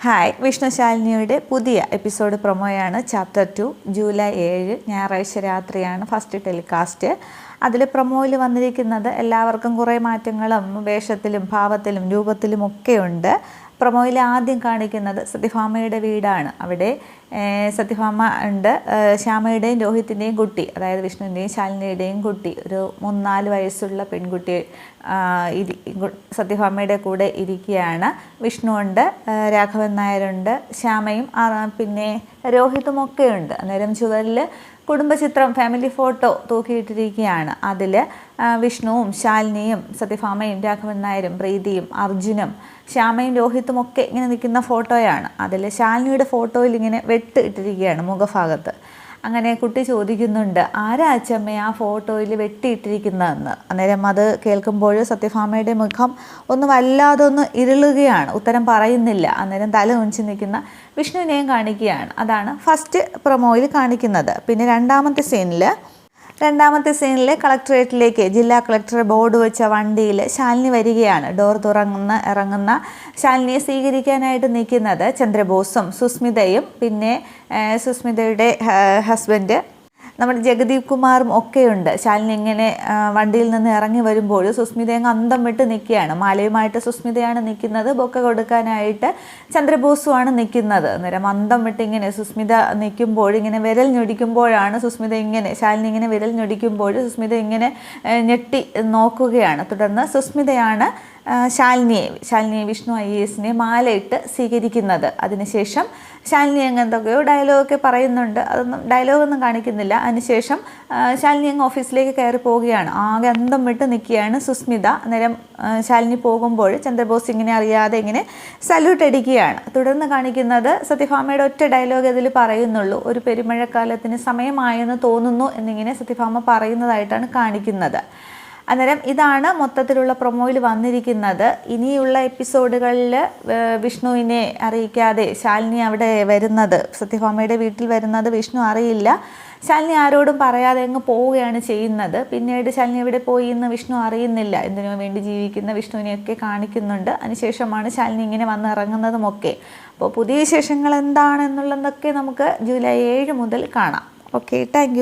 Hi വിഷ്ണുശാലിനിയുടെ പുതിയ episode പ്രൊമോയാണ് ചാപ്റ്റർ ടു ജൂലൈ ഏഴ് ഞായറാഴ്ച രാത്രിയാണ് ഫസ്റ്റ് ടെലികാസ്റ്റ്. അതിൽ പ്രൊമോയിൽ വന്നിരിക്കുന്നത് എല്ലാവർക്കും കുറേ മാറ്റങ്ങളും വേഷത്തിലും ഭാവത്തിലും രൂപത്തിലും ഒക്കെ ഉണ്ട്. പ്രൊമോയിൽ ആദ്യം കാണിക്കുന്നത് സത്യഭാമയുടെ വീടാണ്. അവിടെ സത്യഭാമ ഉണ്ട്. ശ്യാമയുടെയും രോഹിത്തിന്റെയും കുട്ടി അതായത് വിഷ്ണുവിന്റെയും ശാലിനിയുടെയും കുട്ടി ഒരു മൂന്നാൽ വയസ്സുള്ള പെൺകുട്ടി ഇരി സത്യഭാമയുടെ കൂടെ ഇരിക്കുകയാണ്. വിഷ്ണുവുണ്ട് രാഘവൻ നായരുണ്ട് ശ്യാമയും പിന്നെ രോഹിതും ഒക്കെ ഉണ്ട്. അന്നേരം ചുവരിൽ കുടുംബചിത്രം ഫാമിലി ഫോട്ടോ തൂക്കിയിട്ടിരിക്കുകയാണ്. അതിൽ വിഷ്ണുവും ശാലിനിയും സത്യഭാമയും രാഘവൻ നായരും പ്രീതിയും അർജുനും ശ്യാമയും രോഹിത്തും ഒക്കെ ഇങ്ങനെ നിൽക്കുന്ന ഫോട്ടോയാണ്. അതിൽ ശാലിനിയുടെ ഫോട്ടോയിൽ ഇങ്ങനെ വെട്ട് ഇട്ടിരിക്കുകയാണ് മുഖഭാഗത്ത്. അങ്ങനെ കുട്ടി ചോദിക്കുന്നുണ്ട് ആരാ അച്ചമ്മ ആ ഫോട്ടോയിൽ വെട്ടിയിട്ടിരിക്കുന്നതെന്ന് അന്നേരം അത് കേൾക്കുമ്പോൾ സത്യഭാമയുടെ മുഖം ഒന്ന് വല്ലാതെ ഒന്ന് ഇരുളുകയാണ്. ഉത്തരം പറയുന്നില്ല. അന്നേരം തല ഉഞ്ചി നിൽക്കുന്ന വിഷ്ണുവിനെയും കാണിക്കുകയാണ്. അതാണ് ഫസ്റ്റ് പ്രൊമോയിൽ കാണിക്കുന്നത്. പിന്നെ രണ്ടാമത്തെ സീനിൽ രണ്ടാമത്തെ സീനിൽ കളക്ടറേറ്റിലേക്ക് ജില്ലാ കളക്ടർ ബോർഡ് വെച്ച വണ്ടിയിൽ ശാലിനി വരികയാണ്. ഡോർ തുറങ്ങുന്ന ഇറങ്ങുന്ന ശാലിനിയെ സ്വീകരിക്കാനായിട്ട് നിൽക്കുന്നത് ചന്ദ്രബോസും സുസ്മിതയും. പിന്നെ സുസ്മിതയുടെ ഹസ്ബൻഡ് നമ്മുടെ ജഗദീപ് കുമാറും ഒക്കെയുണ്ട്. ശാലിനി ഇങ്ങനെ വണ്ടിയിൽ നിന്ന് ഇറങ്ങി വരുമ്പോൾ സുസ്മിത അങ്ങ് അന്തം വിട്ട് നിൽക്കുകയാണ്. മാലയുമായിട്ട് സുസ്മിതയാണ് നിൽക്കുന്നത്. ബൊക്ക കൊടുക്കാനായിട്ട് ചന്ദ്രബോസുമാണ് നിൽക്കുന്നത്. അന്നേരം അന്തം വിട്ട് ഇങ്ങനെ സുസ്മിത നിൽക്കുമ്പോൾ ഇങ്ങനെ വിരൽ ഞൊടിക്കുമ്പോഴാണ് സുസ്മിത ഇങ്ങനെ ശാലിനി ഇങ്ങനെ വിരൽ ഞൊടിക്കുമ്പോൾ സുസ്മിത ഇങ്ങനെ ഞെട്ടി നോക്കുകയാണ്. തുടർന്ന് സുസ്മിതയാണ് ശാലിനിയെ ശാലിനിയെ വിഷ്ണു ഐ എസിനെ മാലയിട്ട് സ്വീകരിക്കുന്നത്. അതിനുശേഷം ശാലിനി അങ്ങ് എന്തൊക്കെയോ ഡയലോഗൊക്കെ പറയുന്നുണ്ട്. അതൊന്നും ഡയലോഗൊന്നും കാണിക്കുന്നില്ല. അതിനുശേഷം ശാലിനി അങ്ങ് ഓഫീസിലേക്ക് കയറി പോവുകയാണ്. ആകെ അന്തം വിട്ട് നിൽക്കുകയാണ് സുസ്മിത. അന്നേരം ശാലിനി പോകുമ്പോൾ ചന്ദ്രബോസ് ഇങ്ങനെ അറിയാതെ ഇങ്ങനെ സല്യൂട്ട് അടിക്കുകയാണ്. തുടർന്ന് കാണിക്കുന്നത് സത്യഭാമയുടെ ഒറ്റ ഡയലോഗ് ഇതിൽ പറയുന്നുള്ളൂ. ഒരു പെരുമഴക്കാലത്തിന് സമയമായെന്ന് തോന്നുന്നു എന്നിങ്ങനെ സത്യഭാമ പറയുന്നതായിട്ടാണ് കാണിക്കുന്നത്. അന്നേരം ഇതാണ് മൊത്തത്തിലുള്ള പ്രൊമോയിൽ വന്നിരിക്കുന്നത്. ഇനിയുള്ള എപ്പിസോഡുകളിൽ വിഷ്ണുവിനെ അറിയിക്കാതെ ശാലിനി അവിടെ വരുന്നത്. സത്യഭാമയുടെ വീട്ടിൽ വരുന്നത് വിഷ്ണു അറിയില്ല. ശാലിനി ആരോടും പറയാതെ അങ്ങ് പോവുകയാണ് ചെയ്യുന്നത്. പിന്നീട് ശാലിനി എവിടെ പോയി എന്ന് വിഷ്ണു അറിയുന്നില്ല. എന്തിനു വേണ്ടി ജീവിക്കുന്ന വിഷ്ണുവിനെയൊക്കെ കാണിക്കുന്നുണ്ട്. അതിനുശേഷമാണ് ശാലിനി ഇങ്ങനെ വന്ന് ഇറങ്ങുന്നതുമൊക്കെ. അപ്പോൾ പുതിയ വിശേഷങ്ങൾ എന്താണെന്നുള്ളതൊക്കെ നമുക്ക് ജൂലൈ ഏഴ് മുതൽ കാണാം. Okay thank